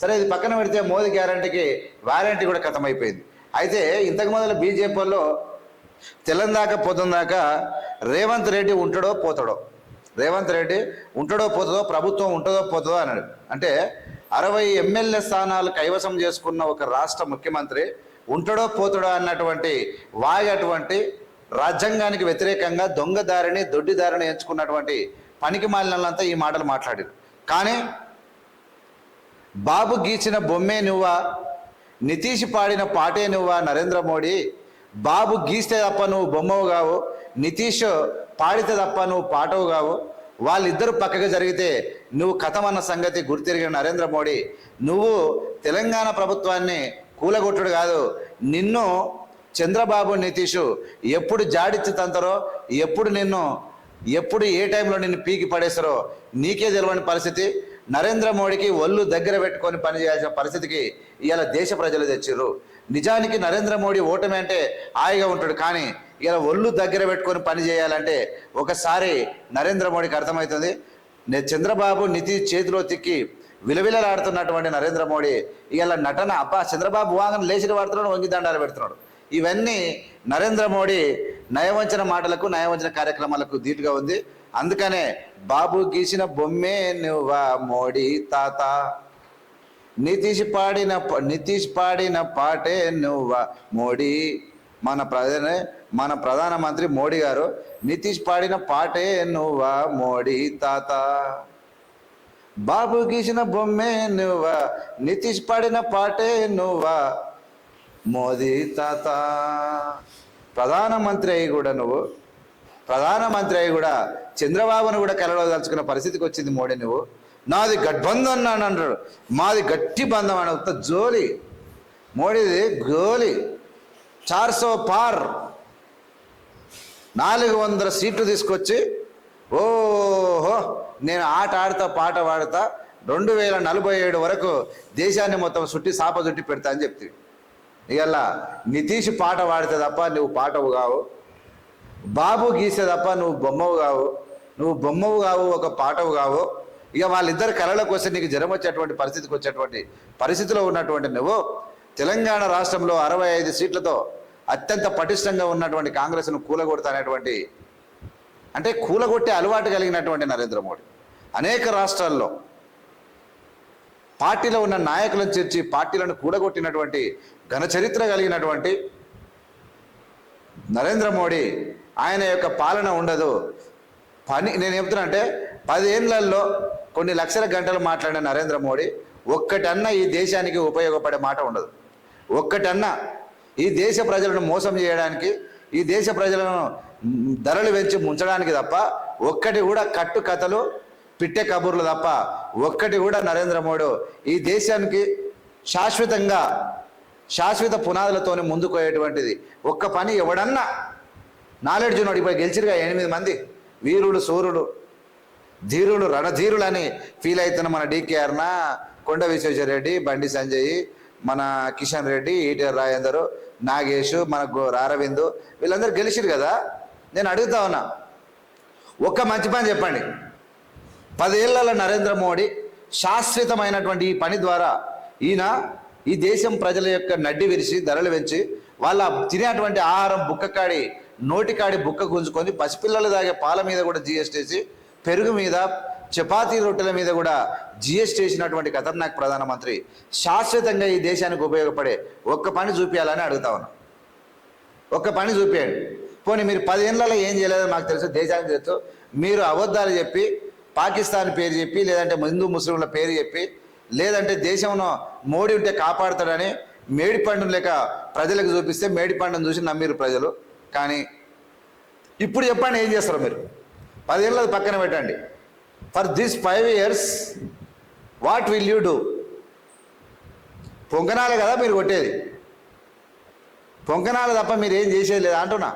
సరే ఇది పక్కన పెడితే మోదీ గ్యారంటీకి వారంటీ కూడా ఖతమైపోయింది అయితే ఇంతకు మొదలు బీజేపీలో తెల్లందాక పోతుందాకా పొద్దుందాకా రేవంత్ రెడ్డి ఉంటాడో పోతాడో రేవంత్ రెడ్డి ఉంటాడో పోతుందో ప్రభుత్వం ఉంటుందో పోతుందో అన్నాడు. అంటే అరవై ఎమ్మెల్యే స్థానాలు కైవసం చేసుకున్న ఒక రాష్ట్ర ముఖ్యమంత్రి ఉంటాడో పోతాడో అన్నటువంటి వాగటువంటి రాజ్యాంగానికి వ్యతిరేకంగా దొంగదారిని దొడ్డిదారిని ఎంచుకున్నటువంటి పనికి మాలినంతా ఈ మాటలు మాట్లాడారు. కానీ బాబు గీచిన బొమ్మే నువ్వా? నితీష్ పాడిన పాటే నువ్వా నరేంద్ర మోడీ? బాబు గీస్తే తప్ప నువ్వు బొమ్మవు కావు. నితీష్ పాడితే తప్ప నువ్వు పాటవు కావు. వాళ్ళిద్దరు పక్కకు జరిగితే నువ్వు కథమన్న సంగతి గుర్తిరిగిన నరేంద్ర మోడీ. నువ్వు తెలంగాణ ప్రభుత్వాన్ని కూలగొట్టుడు కాదు. నిన్ను చంద్రబాబు నితీష్ ఎప్పుడు జాడిచ్చి తంతరో ఎప్పుడు నిన్ను ఎప్పుడు ఏ టైంలో నిన్ను పీకి పడేస్తారో నీకే తెలియని పరిస్థితి. నరేంద్ర మోడీకి ఒళ్ళు దగ్గర పెట్టుకొని పనిచేయాల్సిన పరిస్థితికి ఇవాళ దేశ ప్రజలు తెచ్చిర్రు. నిజానికి నరేంద్ర మోడీ ఓటమి అంటే హాయిగా ఉంటాడు కానీ ఇలా ఒళ్ళు దగ్గర పెట్టుకొని పని చేయాలంటే ఒకసారి నరేంద్ర మోడీకి అర్థమవుతుంది. చంద్రబాబు నితి చేతిలో తిక్కి విలవిలలాడుతున్నటువంటి నరేంద్ర మోడీ ఇలా నటన అబ్బా చంద్రబాబు వాగన్ లేచిన వాడుతున్నాడు వంగి దండాలు పెడుతున్నాడు. ఇవన్నీ నరేంద్ర మోడీ నయవంచన మాటలకు నయవంచన కార్యక్రమాలకు ధీటుగా ఉంది. అందుకనే బాబు గీసిన బొమ్మే నువ్వా మోడీ తాత? నితీష్ పాడిన ప- నితీష్ పాడిన పాటే నువ్వా మోడీ? మన ప్రధాన మన ప్రధానమంత్రి మోడీ గారు నితీష్ పాడిన పాటే నువ్వా మోడీ తాత? బాబు గీసిన బొమ్మే నువ్వా నితీష్ పాడిన పాటే నువ్వా మోదీ తాత? ప్రధానమంత్రి అయి కూడా నువ్వు ప్రధానమంత్రి అయి కూడా చంద్రబాబును కూడా కలలో దలుచుకున్న పరిస్థితికి వచ్చింది మోడీ నువ్వు. నాది గట్బంధం అని అంటాడు. మాది గట్టి బంధం అని ఉత్త జోలి. మోడీది గోలి. చార్సో పార్. నాలుగు వందల సీట్లు తీసుకొచ్చి ఓహో నేను ఆట ఆడతా పాట పాడతా రెండు వేల నలభై ఏడు వరకు దేశాన్ని మొత్తం చుట్టి సాప చుట్టి పెడతా అని చెప్తే. ఇవాళ నితీష్ పాట పాడితే తప్ప నువ్వు పాటవు కావు. బాబు గీసే తప్ప నువ్వు బొమ్మవు కావు. నువ్వు బొమ్మవు కావు ఒక పాటవు కావు. ఇక వాళ్ళిద్దరు కళలకు వస్తే నీకు జ్వరం వచ్చేటువంటి పరిస్థితికి వచ్చేటువంటి పరిస్థితిలో ఉన్నటువంటి నువ్వు తెలంగాణ రాష్ట్రంలో అరవై ఐదు సీట్లతో అత్యంత పటిష్టంగా ఉన్నటువంటి కాంగ్రెస్ను కూలగొడతానేటువంటి అంటే కూలగొట్టే అలవాటు కలిగినటువంటి నరేంద్ర మోడీ. అనేక రాష్ట్రాల్లో పార్టీలో ఉన్న నాయకులను చేర్చి పార్టీలను కూడగొట్టినటువంటి ఘన చరిత్ర కలిగినటువంటి నరేంద్ర మోడీ ఆయన యొక్క పాలన ఉండదు. పని నేను చెప్తున్నా అంటే పదేళ్ళలో కొన్ని లక్షల గంటలు మాట్లాడిన నరేంద్ర మోడీ ఒక్కటన్నా ఈ దేశానికి ఉపయోగపడే మాట ఉండదు. ఒక్కటన్నా ఈ దేశ ప్రజలను మోసం చేయడానికి ఈ దేశ ప్రజలను ధరలు పెంచి ముంచడానికి తప్ప ఒక్కటి కూడా కట్టు కథలు పిట్టే కబుర్లు తప్ప ఒక్కటి కూడా నరేంద్ర మోడీ ఈ దేశానికి శాశ్వతంగా శాశ్వత పునాదులతోనే ముందుకు పోయేటువంటిది. ఒక్క పని ఎవడన్నా నాలెడ్జ్ ఉన్నాడు ఇప్పుడు గెలిచిరుగా ఎనిమిది మంది. వీరుడు సూర్యుడు ధీరులు రణధీరులు అని ఫీల్ అవుతున్న మన డికేఆర్న కొండ విశ్వేశ్వరరెడ్డి బండి సంజయ్ మన కిషన్ రెడ్డి ఈటర్ రాజేందర్ నాగేష్ మన గో వీళ్ళందరూ గెలిచిరు కదా? నేను అడుగుతా ఉన్నా. ఒక్క మంచి పని చెప్పండి. పదేళ్ళలో నరేంద్ర మోడీ శాశ్వతమైనటువంటి ఈ పని ద్వారా ఈయన ఈ దేశం ప్రజల యొక్క నడ్డి విరిచి ధరలు పెంచి వాళ్ళ తినేటువంటి ఆహారం బుక్కకాడి నోటికాడి బుక్క గుంజుకొని పసిపిల్లలు తాగే పాల మీద కూడా జిఎస్టీ వేసి పెరుగు మీద చపాతీ రొట్టెల మీద కూడా జిఎస్టీ వేసినటువంటి ఖతర్నాక్ ప్రధానమంత్రి శాశ్వతంగా ఈ దేశానికి ఉపయోగపడే ఒక్క పని చూపించాలని అడుగుతా ఉన్నా. ఒక్క పని చూపించండి పోనీ మీరు పదేళ్ళలో ఏం చేయలేదో మాకు తెలుసు దేశానికి తెలుసు. మీరు అబద్ధాలు చెప్పి పాకిస్తాన్ పేరు చెప్పి లేదంటే హిందూ ముస్లింల పేరు చెప్పి లేదంటే దేశంలో మోడీ ఉంటే కాపాడుతాడని మేడిపండు లేక ప్రజలకు చూపిస్తే మేడిపండును చూసి నమ్మిరు ప్రజలు. కానీ ఇప్పుడు చెప్పండి ఏం చేస్తారు మీరు? పదేళ్ళది పక్కన పెట్టండి. For this five years what will you do పొంగనాలే కదా మీరు కొట్టేది. పొంకనాలు తప్ప మీరు ఏం చేసేది లేదు? అంటున్నా.